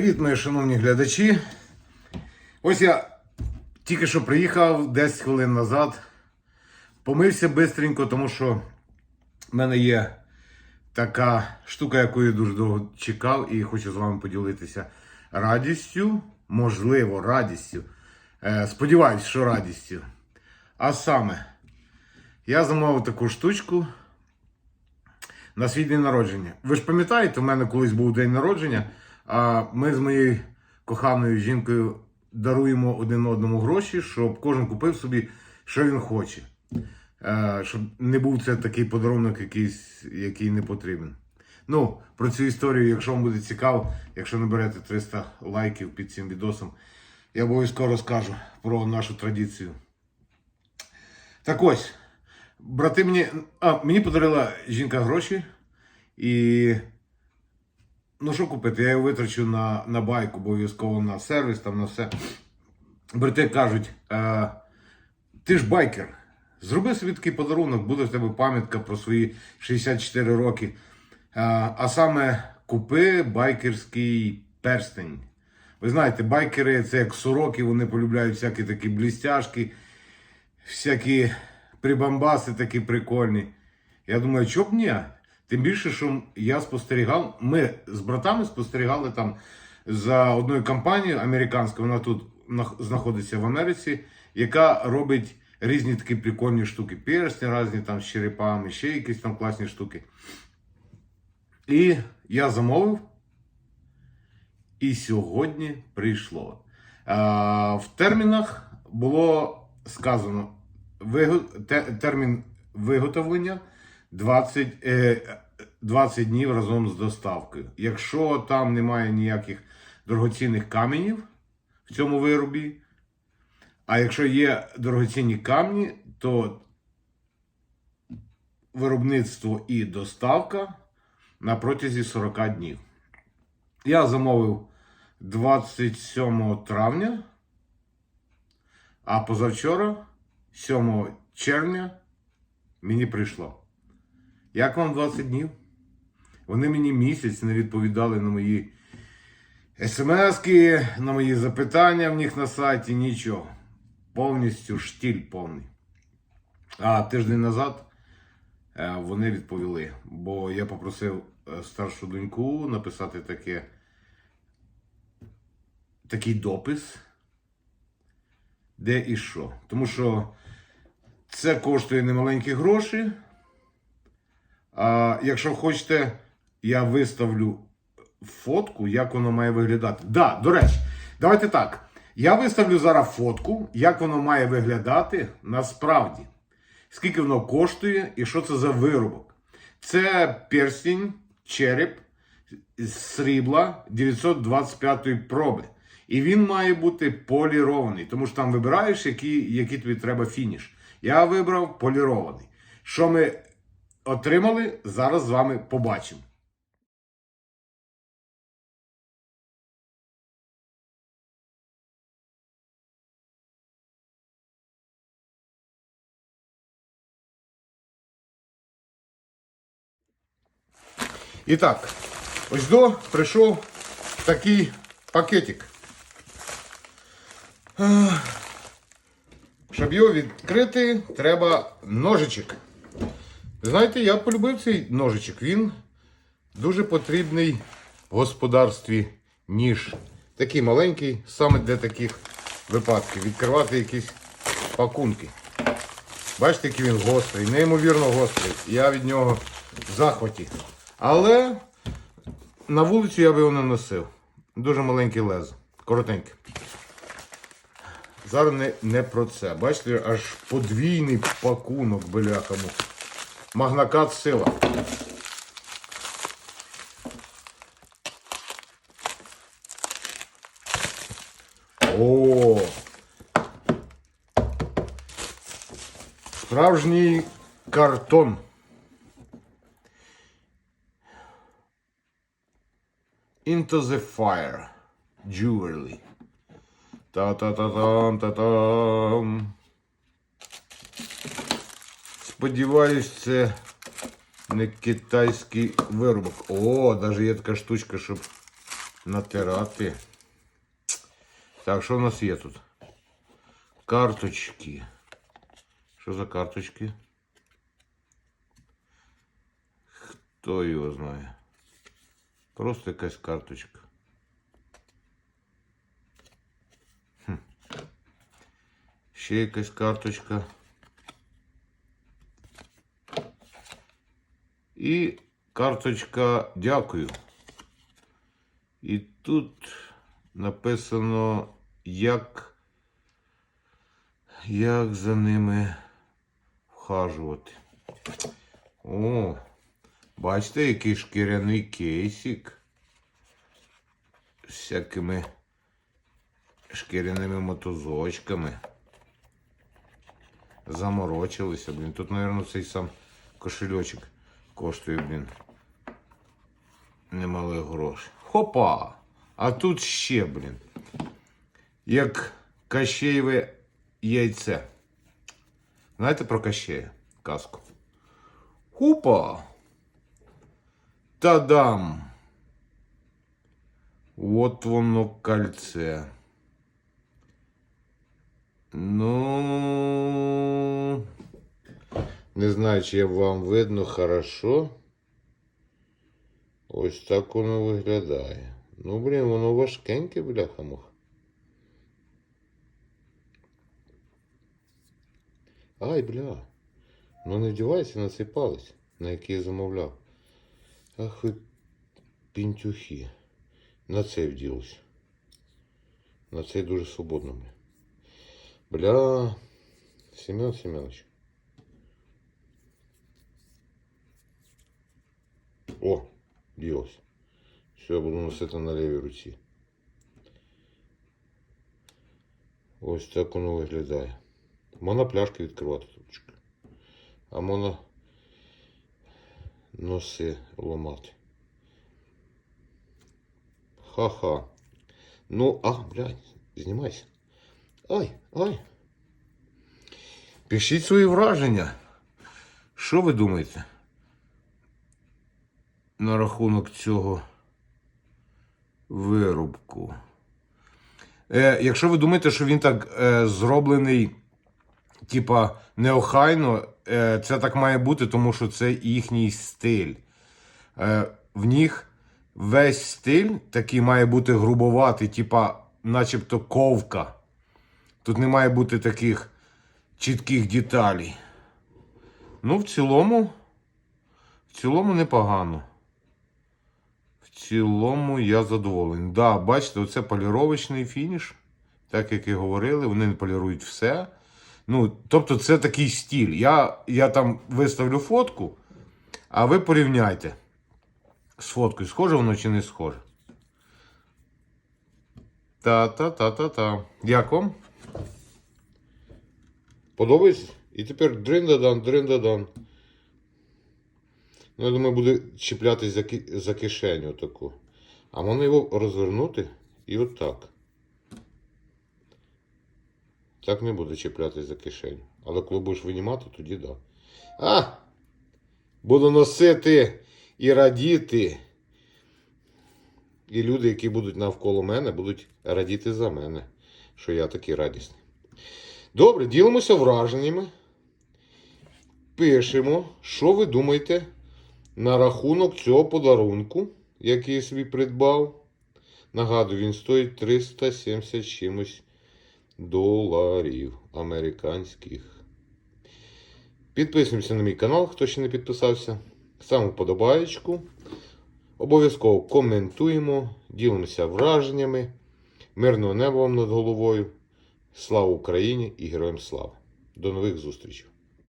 Привіт, мої шановні глядачі. Ось я тільки що приїхав 10 хвилин назад. Помився бистренько, тому що в мене є така штука, яку я дуже довго чекав, і хочу з вами поділитися радістю, можливо, радістю. Е, сподіваюсь, що радістю. А саме, я замовив таку штучку на свій день народження. Ви ж пам'ятаєте, у мене колись був день народження, а ми з моєю коханою жінкою даруємо один одному гроші, щоб кожен купив собі, що він хоче. Е, Щоб не був це такий подарунок, якийсь, який не потрібен. Ну, про цю історію, якщо вам буде цікаво, якщо наберете 300 лайків під цим відосом, я обов'язково розкажу про нашу традицію. Так ось, брати мені. А, мені подарила жінка гроші. І. Ну, що купити? Я його витрачу на, на байк, обов'язково на сервіс, там на все. Брати кажуть, е, ти ж байкер. Зроби собі такий подарунок, буде в тебе пам'ятка про свої 64 роки. Е, а саме купи байкерський перстень. Ви знаєте, байкери це як сороки, вони полюбляють всякі такі блістяшки, всякі прибамбаси такі прикольні. Я думаю, чоб ні? Тим більше, що я спостерігав, ми з братами спостерігали там за одною компанією американською, вона тут знаходиться в Америці, яка робить різні такі прикольні штуки. Персні різні там з черепами, ще якісь там класні штуки. І я замовив. І сьогодні прийшло. В термінах було сказано термін виготовлення 20, е, 20 днів разом з доставкою. Якщо там немає ніяких дорогоцінних каменів в цьому виробі, а якщо є дорогоцінні камні, то виробництво і доставка на протязі 40 днів. Я замовив 27 травня, а позавчора, 7 червня, мені прийшло. Як вам 20 днів? Вони мені місяць не відповідали на мої смски, на мої запитання в них на сайті, нічого. Повністю штіль повний. А тиждень назад е, вони відповіли, бо я попросив е, старшу доньку написати таке, такий допис, де і що. Тому що це коштує немаленькі гроші. А якщо хочете, я виставлю фотку, як воно має виглядати. Да, до речі, давайте так. Я виставлю зараз фотку, як воно має виглядати насправді. Скільки воно коштує і що це за виробок. Це перстінь, череп з срібла 925 проби. І він має бути полірований, тому що там вибираєш, який, який тобі треба фініш. Я вибрав полірований. Що ми отримали, зараз з вами побачимо. І так, ось до прийшов такий пакетик. Щоб його відкрити, треба ножичок. Знаєте, я полюбив цей ножичок. Він дуже потрібний в господарстві ніж. Такий маленький, саме для таких випадків. Відкривати якісь пакунки. Бачите, який він гострий, неймовірно гострий. Я від нього в захваті. Але на вулицю я б його не носив. Дуже маленький лезо, коротенький. Зараз не, не про це. Бачите, аж подвійний пакунок белякому. Магнакат сила. О! Справжній картон. Into the Fire. Jewelry. Та-та-та-там, та-там. Сподіваюсь, це не китайський виробок. О, навіть є така штучка, щоб натирати. Так, що в нас є тут? Карточки. Що за карточки? Хто його знає? Просто якась карточка. Хм. Ще якась карточка. І карточка дякую. І тут написано, як, як за ними вхажувати. О, бачите, який шкіряний кейсик з всякими шкіряними мотузочками. Заморочилися, блін. Тут, мабуть, цей сам кошельочок коштує, блін. Немалих грошей. Хопа! А тут ще, блін. Як Кащеєве яйце. Знаєте про Кащея? Казку. Хупа! Та-дам! От воно кольце. Ну. Не знаю, чи вам видно хорошо. Ось так воно виглядає. Ну, блін, воно важкеньке, бляха муха. Ай, бля. Ну не вдівайся на цей палець, на який я замовляв. Ах ви пінтюхи. На цей вділося. На цей дуже свободно, бля. Бля. Семен Семенович. О, ділося. Все, я буду носити на лівій руці. Ось так воно виглядає. Можна пляшки відкривати трубочки. А можна носи ламати. Ха-ха. Ну, а, блядь, знімайся. Ай, ай. Пишіть свої враження. Що ви думаєте? На рахунок цього виробку. Е, якщо ви думаєте, що він так е, зроблений, типа, неохайно, е, це так має бути, тому що це їхній стиль. Е, в них весь стиль такий має бути грубоватий, типа, начебто ковка. Тут не має бути таких чітких деталей. Ну, в цілому, в цілому непогано. Цілому я задоволений. Да, бачите, оце поліровочний фініш. Так як і говорили, вони полірують все. Ну, тобто, це такий стиль. Я, я там виставлю фотку, а ви порівняйте з фоткою, схоже воно чи не схоже. Та-та-та-та-та. Як вам? Подобається? І тепер дриндадан, дриндадан. Ну, я думаю, буде чіплятись за, ки- за кишеню таку. А можна його розвернути і отак. Так не буде чіплятись за кишеню. Але коли будеш винімати, тоді да. А! Буду носити і радіти. І люди, які будуть навколо мене, будуть радіти за мене, що я такий радісний. Добре, ділимося враженнями. Пишемо, що ви думаєте на рахунок цього подарунку, який я собі придбав. Нагадую, він стоїть 370 чимось доларів американських. Підписуємося на мій канал, хто ще не підписався. Ставимо вподобаєчку. Обов'язково коментуємо, ділимося враженнями. Мирного неба вам над головою. Слава Україні і героям слава! До нових зустрічей!